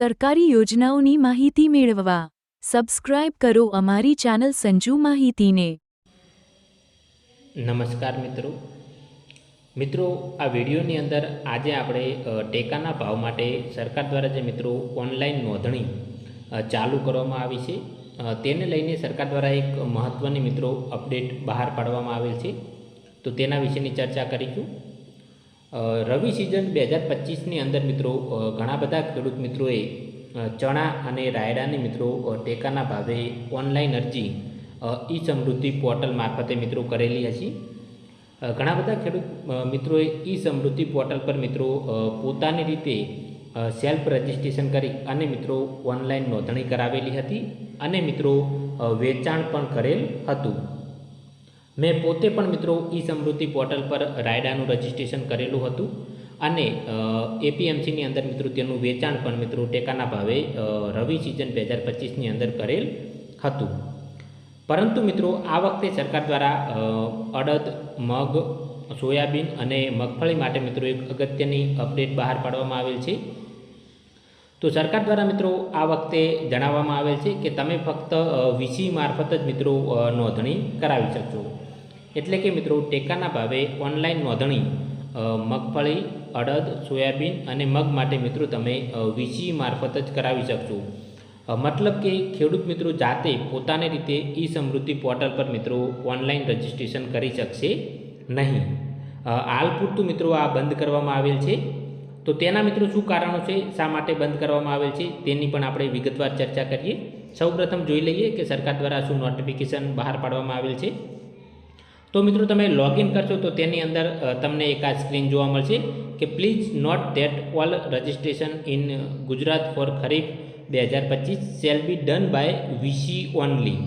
સરકારી યોજનાઓની માહિતી મેળવવા સબસ્ક્રાઇબ કરો અમારી ચેનલ સંજુ માહિતીને. નમસ્કાર મિત્રો. મિત્રો, આ વિડીયોની અંદર આજે આપણે ટેકાના ભાવ માટે સરકાર દ્વારા જે મિત્રો ઓનલાઈન નોંધણી ચાલુ કરવામાં આવી છે તેને લઈને સરકાર દ્વારા એક મહત્ત્વની મિત્રો અપડેટ બહાર પાડવામાં આવેલ છે. તો તેના વિશેની ચર્ચા કરીશું. રવિ સિઝન બે હજાર પચીસની અંદર મિત્રો ઘણા બધા ખેડૂત મિત્રોએ ચણા અને રાયડાની મિત્રો ટેકાના ભાવે ઓનલાઈન અરજી ઈ સમૃદ્ધિ પોર્ટલ મારફતે મિત્રો કરેલી હતી ઘણા બધા ખેડૂત મિત્રોએ ઈ સમૃદ્ધિ પોર્ટલ પર મિત્રો પોતાની રીતે સેલ્ફ રજિસ્ટ્રેશન કરી અને મિત્રો ઓનલાઈન નોંધણી કરાવેલી હતી અને મિત્રો વેચાણ પણ કરેલ હતું. મેં પોતે પણ મિત્રો ઈ સમૃદ્ધિ પોર્ટલ પર રાયડાનું રજિસ્ટ્રેશન કરેલું હતું અને એપીએમસીની અંદર મિત્રો તેનું વેચાણ પણ મિત્રો ટેકાના ભાવે રવિ સિઝન બે હજાર પચીસની અંદર કરેલ હતું. પરંતુ મિત્રો આ વખતે સરકાર દ્વારા અડદ, મગ, સોયાબીન અને મગફળી માટે મિત્રો એક અગત્યની અપડેટ બહાર પાડવામાં આવેલ છે. તો સરકાર દ્વારા મિત્રો આ વખતે જણાવવામાં આવેલ છે કે તમે ફક્ત વીસી મારફત જ મિત્રો નોંધણી કરાવી શકશો. એટલે કે મિત્રો ટેકાના ભાવે ઓનલાઈન નોંધણી મગફળી, અડદ, સોયાબીન અને મગ માટે મિત્રો તમે વીસી મારફત જ કરાવી શકશો. મતલબ કે ખેડૂત મિત્રો જાતે પોતાની રીતે ઈ સમૃદ્ધિ પોર્ટલ પર મિત્રો ઓનલાઈન રજિસ્ટ્રેશન કરી શકશે નહીં. હાલ પૂરતું મિત્રો આ બંધ કરવામાં આવેલ છે. તો તેના મિત્રો શું કારણો છે, શા માટે બંધ કરવામાં આવેલ છે, તેની પણ આપણે વિગતવાર ચર્ચા કરીએ. સૌપ્રથમ જોઈ લઈએ કે સરકાર દ્વારા શું નોટિફિકેશન બહાર પાડવામાં આવેલ છે. તો મિત્રો તમે લોગિન કરશો તો તેની અંદર તમને એક આ સ્ક્રીન જોવા મળશે કે please note that all registration in Gujarat for kharif બે હજાર પચીસ shall be done by VC only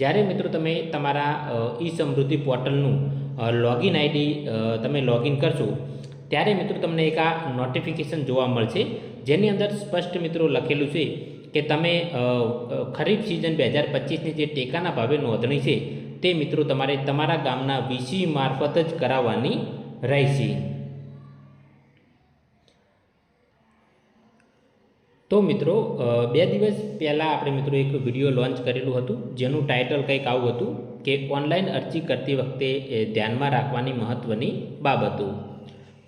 જ્યારે મિત્રો તમે તમારા ઈ સમૃદ્ધિ પોર્ટલનું લોગિન આઈડી તમે લોગિન કરશો, ત્યારે મિત્રો તમને એક આ નોટિફિકેશન જોવા મળશે, જેની અંદર સ્પષ્ટ મિત્રો લખેલું છે કે તમે ખરીફ સિઝન બે હજાર પચીસની જે ટેકાના ભાવે નોંધણી છે તે મિત્રો તમારે તમારા ગામના વીસી મારફત જ કરાવવાની રહેશે. તો મિત્રો બે દિવસ પહેલાં આપણે મિત્રો એક વીડિયો લોન્ચ કરેલું હતું, જેનું ટાઇટલ કંઈક આવું હતું કે ઓનલાઈન અરજી કરતી વખતે ધ્યાનમાં રાખવાની મહત્ત્વની બાબતો.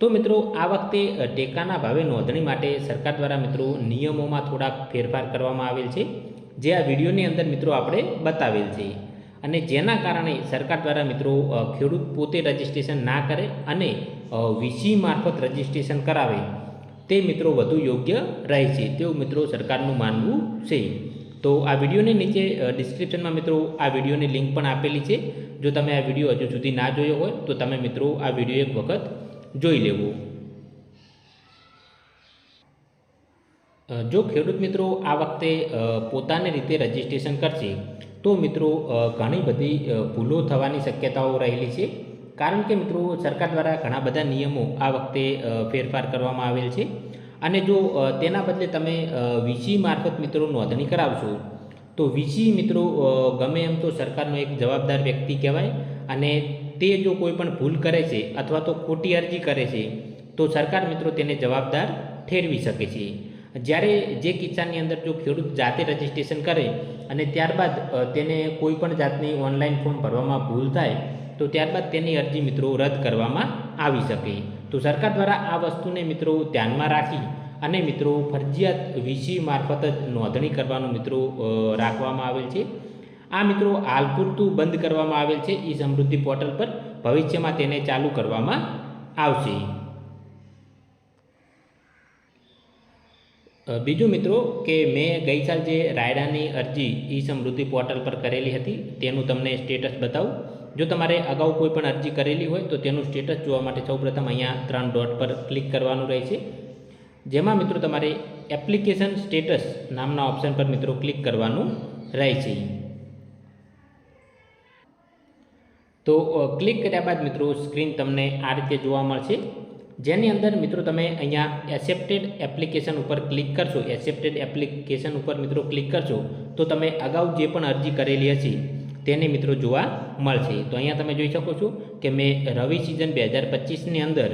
તો મિત્રો, આ વખતે ટેકાના ભાવે નોંધણી માટે સરકાર દ્વારા મિત્રો નિયમોમાં થોડાક ફેરફાર કરવામાં આવેલ છે, જે આ વિડીયોની અંદર મિત્રો આપણે બતાવેલ છે. અને જેના કારણે સરકાર દ્વારા મિત્રો ખેડૂત પોતે રજિસ્ટ્રેશન ના કરે અને વીસી મારફત રજિસ્ટ્રેશન કરાવે, તે મિત્રો વધુ યોગ્ય રહે છે. તેવું મિત્રો સરકારનું માનવું છે. તો આ વિડીયોની નીચે ડિસ્ક્રિપ્શનમાં મિત્રો આ વિડીયોની લિંક પણ આપેલી છે. જો તમે આ વીડિયો હજુ સુધી ના જોયો હોય, તો તમે મિત્રો આ વીડિયો એક વખત જોઈ લેવો. જો ખેડૂત મિત્રો આ વખતે પોતાની રીતે રજિસ્ટ્રેશન કરશે તો મિત્રો ઘણી બધી ભૂલો થવાની શક્યતાઓ રહેલી છે. કારણ કે મિત્રો, સરકાર દ્વારા ઘણા બધા નિયમો આ વખતે ફેરફાર કરવામાં આવેલ છે. અને જો તેના બદલે તમે વીસી મારફત મિત્રો નોંધણી કરાવશો, તો વીસી મિત્રો ગમે એમ તો સરકારનો એક જવાબદાર વ્યક્તિ કહેવાય અને તે જો કોઈ પણ ભૂલ કરે છે અથવા તો ખોટી અરજી કરે છે, તો સરકાર મિત્રો તેને જવાબદાર ઠેરવી શકે છે. જ્યારે જે કિસ્સાની અંદર જો ખેડૂત જાતે રજિસ્ટ્રેશન કરે અને ત્યારબાદ તેને કોઈ પણ જાતની ઓનલાઈન ફોર્મ ભરવામાં ભૂલ થાય, તો ત્યારબાદ તેની અરજી મિત્રો રદ કરવામાં આવી શકે. તો સરકાર દ્વારા આ વસ્તુને મિત્રો ધ્યાનમાં રાખી અને મિત્રો ફરજિયાત વીસી મારફત જ નોંધણી કરવાનું મિત્રો રાખવામાં આવેલ છે. આ મિત્રો હાલ પૂરતું બંધ કરવામાં આવેલ છે. ઈ સમૃદ્ધિ પોર્ટલ પર ભવિષ્યમાં તેને ચાલુ કરવામાં આવશે. બીજું મિત્રો કે મેં ગઈ સાલ જે રાયડાની અરજી ઈ સમૃદ્ધિ પોર્ટલ પર કરેલી હતી, તેનું તમને સ્ટેટસ બતાવું. જો તમારે અગાઉ કોઈ પણ અરજી કરેલી હોય, તો તેનું સ્ટેટસ જોવા માટે સૌપ્રથમ અહીંયા ત્રણ ડોટ પર ક્લિક કરવાનું રહેશે. જેમાં મિત્રો તમારે એપ્લિકેશન સ્ટેટસ નામના ઓપ્શન પર મિત્રો ક્લિક કરવાનું રહેશે. તો ક્લિક કર્યા બાદ મિત્રો સ્ક્રીન તમને આ રીતે જોવા મળશે. જેની અંદર મિત્રો તમે અહીંયા એસેપ્ટેડ એપ્લિકેશન ઉપર ક્લિક કરશો એસેપ્ટેડ એપ્લિકેશન ઉપર મિત્રો ક્લિક કરશો, તો તમે અગાઉ જે પણ અરજી કરેલી હશે તેને મિત્રો જોવા મળશે. તો અહીંયા તમે જોઈ શકો છો કે મેં રવિ સિઝન બે હજાર પચીસની અંદર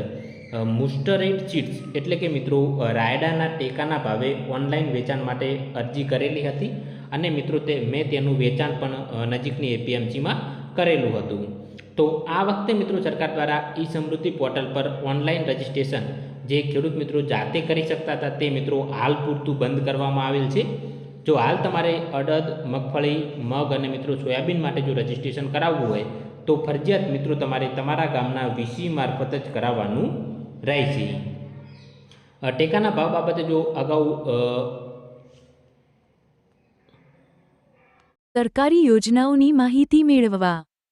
મુસ્ટરેટ ચીટ્સ એટલે કે મિત્રો રાયડાના ટેકાના ભાવે ઓનલાઈન વેચાણ માટે અરજી કરેલી હતી અને મિત્રો તે, મેં તેનું વેચાણ પણ નજીકની એપીએમસીમાં કરેલું હતું. તો આ વખતે મિત્રો સરકાર દ્વારા ઈ સમૃદ્ધિ પોર્ટલ પર ઓનલાઈન રજિસ્ટ્રેશન જે ખેડૂત મિત્રો જાતે કરી શકતા હતા તે મિત્રો હાલ પૂરતું બંધ કરવામાં આવેલ છે. જો હાલ તમારે અડદ, મગફળી, મગ અને મિત્રો સોયાબીન માટે જો રજિસ્ટ્રેશન કરાવવું હોય, તો ફરજિયાત મિત્રો તમારે તમારા ગામના વીસી મારફત જ કરાવવાનું રહેશે. ટેકાના ભાવ બાબતે જો અગાઉ સરકારી યોજનાઓની માહિતી મેળવવા.